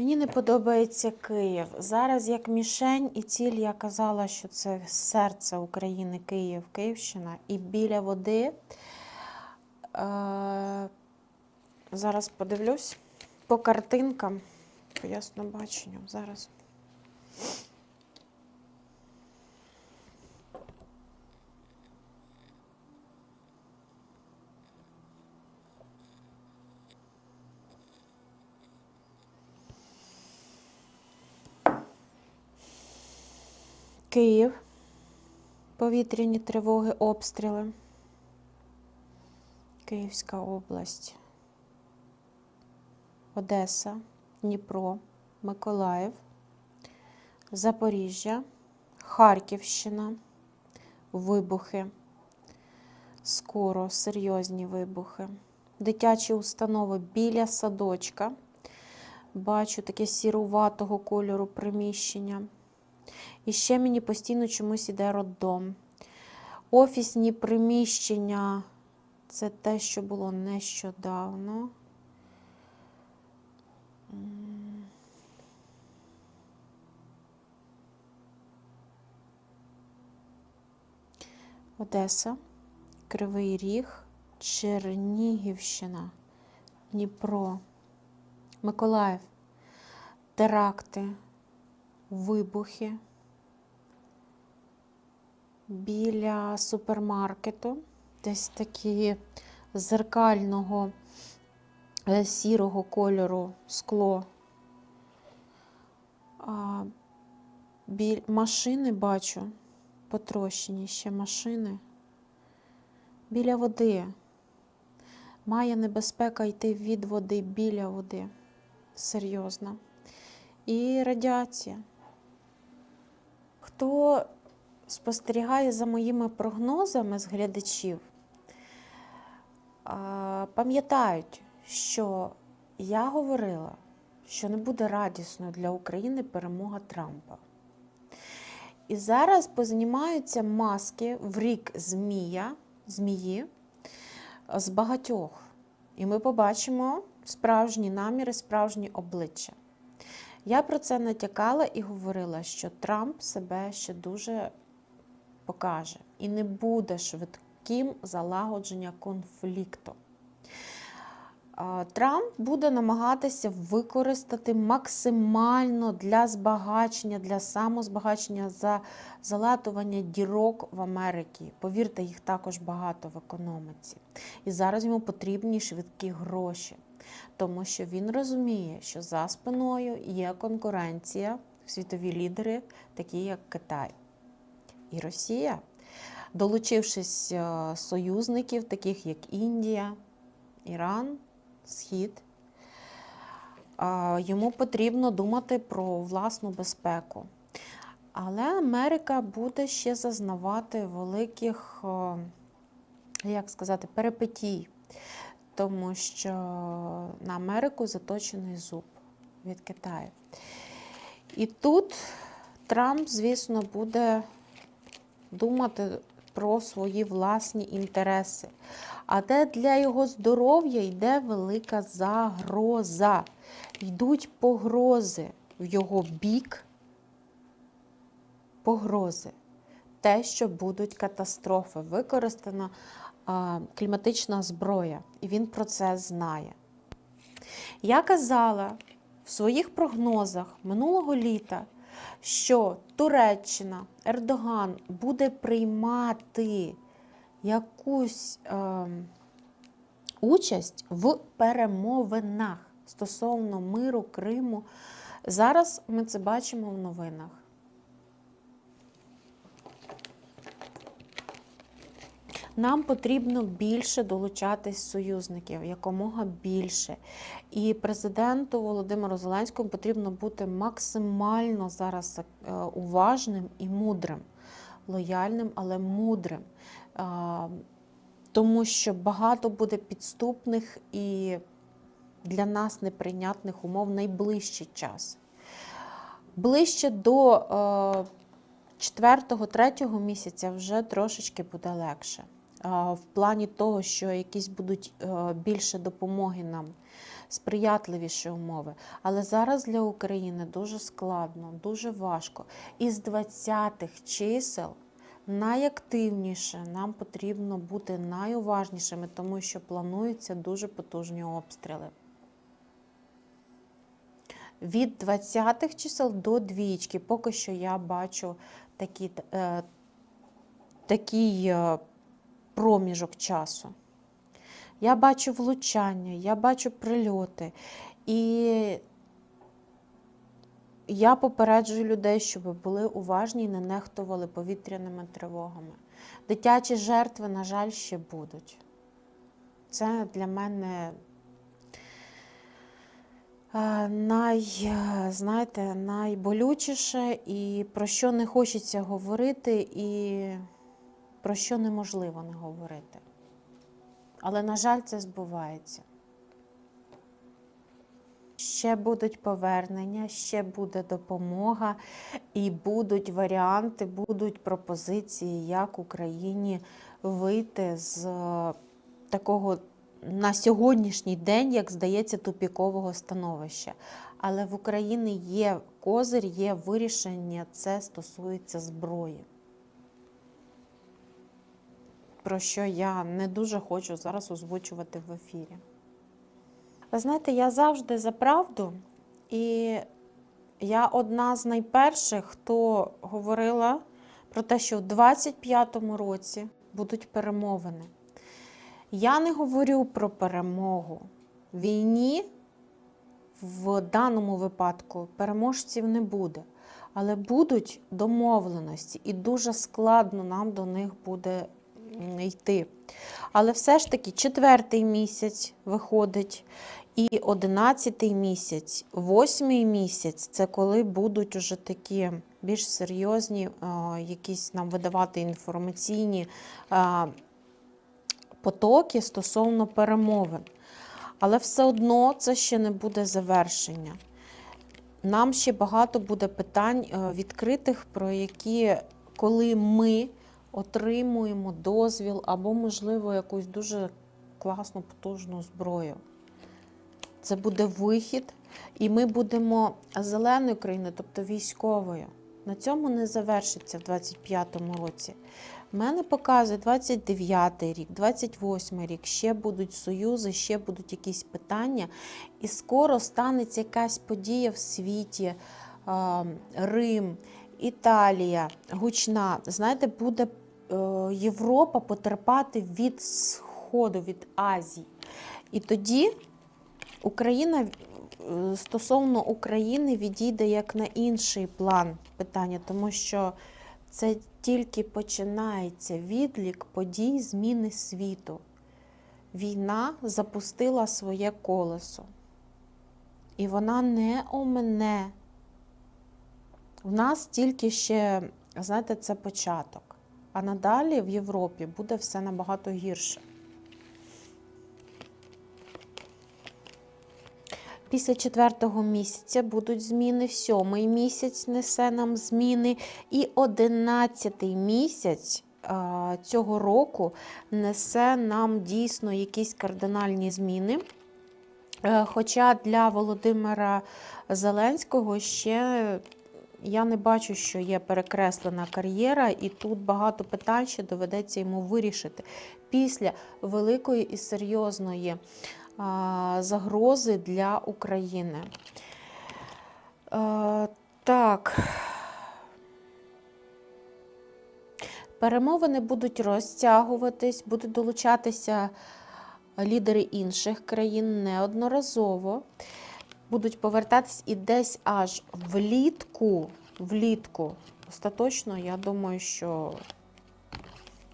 Мені не подобається Київ. Зараз як мішень і ціль я казала, що це серце України, Київ, Київщина. І біля води. Е, зараз подивлюсь по картинкам, по яснобаченню. Зараз. Київ. Повітряні тривоги, обстріли. Київська область. Одеса, Дніпро, Миколаїв, Запоріжжя, Харківщина, вибухи. Скоро серйозні вибухи. Дитячі установи біля садочка. Бачу таке сіруватого кольору приміщення. І ще мені постійно чомусь іде роддом. Офісні приміщення це те, що було нещодавно. Одеса, Кривий Ріг, Чернігівщина, Дніпро, Миколаїв, теракти, вибухи біля супермаркету, десь такі зеркального е, сірого кольору скло. А, біль... Машини бачу, потрощені ще машини. Біля води. Має небезпека йти від води біля води. Серйозно. І радіація. Хто спостерігає за моїми прогнозами з глядачів, пам'ятають, що я говорила, що не буде радісною для України перемога Трампа. І зараз познімаються маски в рік змія, змії з багатьох. І ми побачимо справжні наміри, справжні обличчя. Я про це натякала і говорила, що Трамп себе ще дуже покаже і не буде швидким залагодження конфлікту. Трамп буде намагатися використати максимально для збагачення, для самозбагачення, за залатування дірок в Америці. Повірте, їх також багато в економіці. І зараз йому потрібні швидкі гроші, тому що він розуміє, що за спиною є конкуренція, світові лідери, такі як Китай і Росія, долучившись е, союзників, таких як Індія, Іран, Схід, е, йому потрібно думати про власну безпеку. Але Америка буде ще зазнавати великих, е, як сказати, перипетій, тому що на Америку заточений зуб від Китаю. І тут Трамп, звісно, буде думати про свої власні інтереси. А де для його здоров'я йде велика загроза. Йдуть погрози в його бік, погрози. Те, що будуть катастрофи, використана а, кліматична зброя, і він про це знає. Я казала в своїх прогнозах минулого літа, що Туреччина, Ердоган буде приймати якусь е, участь в перемовинах стосовно миру Криму. Зараз ми це бачимо в новинах. Нам потрібно більше долучатись союзників, якомога більше. І президенту Володимиру Зеленському потрібно бути максимально зараз е, уважним і мудрим, лояльним, але мудрим. Е, Тому що багато буде підступних і для нас неприйнятних умов найближчий час. Ближче до е, четвертого, третього місяця вже трошечки буде легше. В плані того, що якісь будуть е, більше допомоги нам, сприятливіші умови. Але зараз для України дуже складно, дуже важко. Із 20-х чисел найактивніше нам потрібно бути найуважнішими, тому що плануються дуже потужні обстріли. Від 20-х чисел до двічки. Поки що я бачу такі, е, такий е, проміжок часу. Я бачу влучання, я бачу прильоти. І я попереджую людей, щоб були уважні і не нехтували повітряними тривогами. Дитячі жертви, на жаль, ще будуть. Це для мене е, най, знаєте, найболючіше і про що не хочеться говорити, і про що неможливо не говорити. Але, на жаль, це збувається. Ще будуть повернення, ще буде допомога, і будуть варіанти, будуть пропозиції, як Україні вийти з е, такого на сьогоднішній день, як здається, тупікового становища. Але в Україні є козир, є вирішення, це стосується зброї. Про що я не дуже хочу зараз озвучувати в ефірі. Ви знаєте, я завжди за правду, і я одна з найперших, хто говорила про те, що в 25-му році будуть перемовини. Я не говорю про перемогу. Війні в даному випадку переможців не буде, але будуть домовленості, і дуже складно нам до них буде йти. Але все ж таки четвертий місяць виходить, і одинадцятий місяць, восьмий місяць це коли будуть уже такі більш серйозні, якісь нам видавати інформаційні потоки стосовно перемовин. Але все одно це ще не буде завершення. Нам ще багато буде питань е, відкритих, про які, коли ми отримуємо дозвіл або, можливо, якусь дуже класну, потужну зброю. Це буде вихід, і ми будемо зеленою країною, тобто військовою. На цьому не завершиться в 25-му році. В мене показує 29-й рік, 28-й рік, ще будуть союзи, ще будуть якісь питання. І скоро станеться якась подія в світі, Рим, Італія, гучна. Знаєте, буде Європа потерпати від Сходу, від Азії. І тоді Україна е, стосовно України відійде як на інший план питання, тому що це тільки починається відлік подій зміни світу. Війна запустила своє колесо. І вона не омене. В нас тільки ще, знаєте, це початок. А надалі в Європі буде все набагато гірше. Після четвертого місяця будуть зміни, сьомий місяць несе нам зміни, і одинадцятий місяць цього року несе нам дійсно якісь кардинальні зміни. Е, Хоча для Володимира Зеленського ще я не бачу, що є перекреслена кар'єра, і тут багато питань ще доведеться йому вирішити після великої і серйозної а, загрози для України. Е, Так. Перемовини будуть розтягуватись, будуть долучатися лідери інших країн неодноразово. Будуть повертатись і десь аж влітку, влітку, остаточно, я думаю, що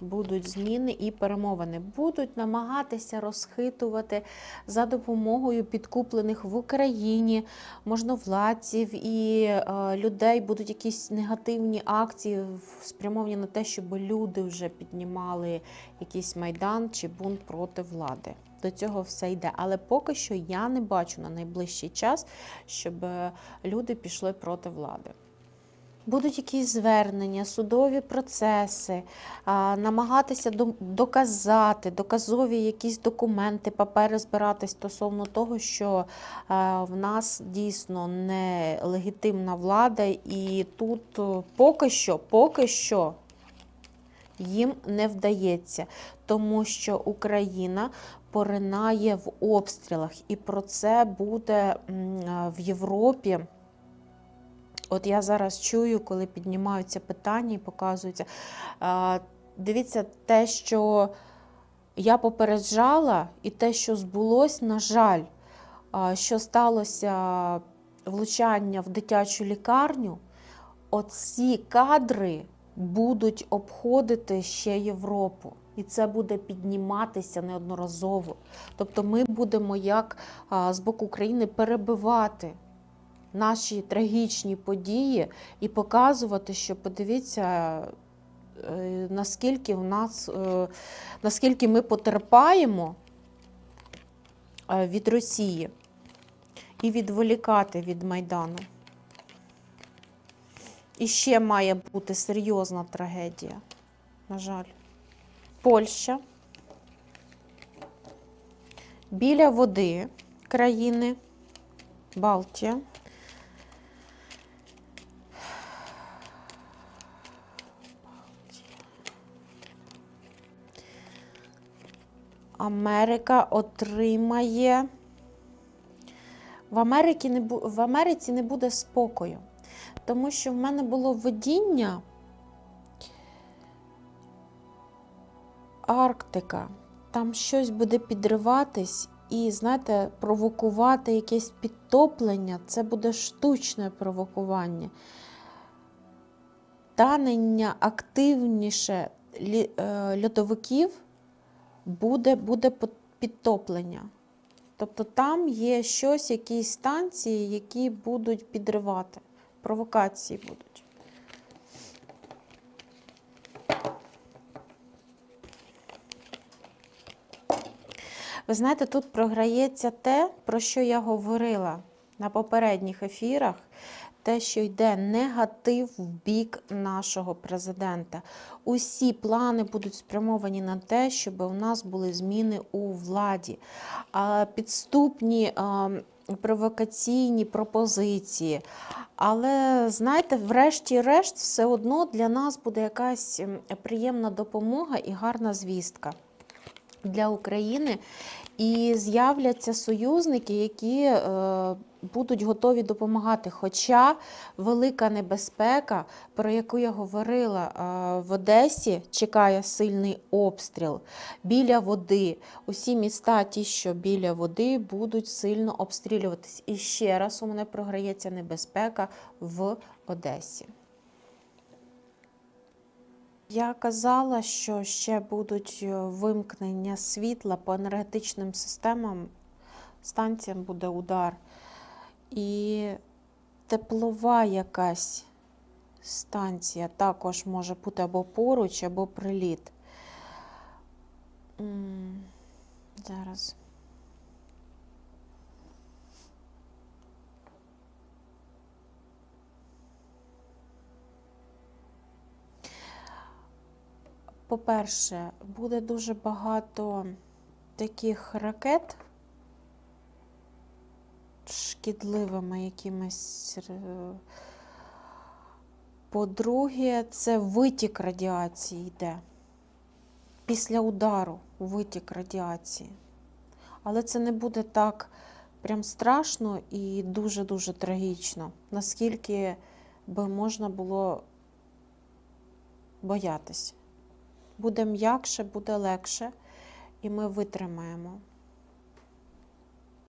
будуть зміни і перемовини. Будуть намагатися розхитувати за допомогою підкуплених в Україні можновладців і е, людей. Будуть якісь негативні акції спрямовані на те, щоб люди вже піднімали якийсь майдан чи бунт проти влади. До цього все йде. Але поки що я не бачу на найближчий час, щоб е, люди пішли проти влади. будуть якісь звернення, судові процеси, намагатися доказати, доказові якісь документи, папери збирати стосовно того, що а, в нас дійсно не легітимна влада, і тут поки що, поки що їм не вдається, тому що Україна поринає в обстрілах, і про це буде в Європі. От я зараз чую, коли піднімаються питання і показуються. Дивіться, те, що я попереджала, і те, що збулось, на жаль, що сталося влучання в дитячу лікарню, оці кадри будуть обходити ще Європу. І це буде підніматися неодноразово. Тобто ми будемо як з боку України перебивати наші трагічні події і показувати, що подивіться, е, наскільки в нас, е, наскільки ми потерпаємо е, від Росії і відволікати від Майдану. І ще має бути серйозна трагедія, на жаль. Польща. Біля води країни, Балтія. Америка отримає. В, Америці не буде спокою, тому що в мене було видіння Арктика. Там щось буде підриватись і, знаєте, провокувати якесь підтоплення це буде штучне провокування. Танення активніше е, льодовиків буде, буде підтоплення. Тобто там є щось, якісь станції, які будуть підривати. Провокації будуть. Ви знаєте, тут програється те, про що я говорила на попередніх ефірах, те, що йде негатив в бік нашого президента. Усі плани будуть спрямовані на те, щоб у нас були зміни у владі. Підступні а, провокаційні пропозиції. Але знаєте, врешті-решт, все одно для нас буде якась приємна допомога і гарна звістка для України. І з'являться союзники, які е, будуть готові допомагати. Хоча велика небезпека, про яку я говорила, е, в Одесі чекає сильний обстріл біля води. Усі міста, ті, що біля води, будуть сильно обстрілюватись. І ще раз у мене програється небезпека в Одесі. Я казала, що ще будуть е, вимкнення світла по енергетичним системам, станціям буде удар. І теплова якась станція також може бути або поруч, або приліт. Зараз. По-перше, буде дуже багато таких ракет шкідливими якимись. е, По-друге, це витік радіації йде. Після удару витік радіації. Але це не буде так прям страшно і дуже-дуже трагічно, наскільки би можна було боятись буде м'якше, буде легше, і ми витримаємо.